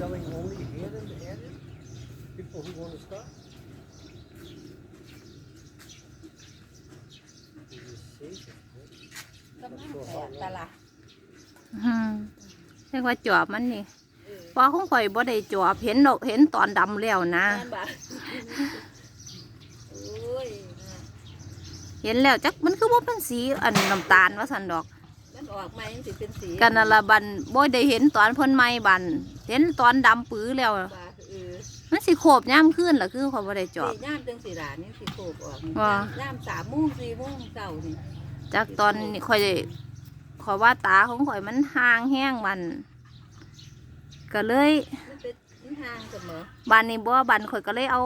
selling only here in the area? People who want to start? ก็มาแปดตะละอืมเรียกว่าจอบมันนี่พอของข่อยบ่ได้จอบเห็นดอกเห็นตอนดำแล้วนะ แม่นบ่โอ้ยนะเห็นแล้วจักมันคือว่าเป็นสีอันน้ำตาลว่าสันดอก มันออกมายังสิเป็นสีกันนั่นละบันบ่ได้เห็นตอนเพ่นไม้บัน เห็นตอนดำปื้อแล้วว่าเออ มันสิโขบย่ำขึ้นล่ะคือเขาบ่ได้จอบ สีย่ามจังสีหลานนี่สิโขกออกนี่ว่า ย่ามสามโมงสี่โมงเก่านี่ จากตอนนี้ข่อยได้ขอยว่าตาของข่อยมันห่างแห้งมัน ก็เลย มันเป็นมันห่างเสมอบันนี้บ่บันข่อยก็เลยเอา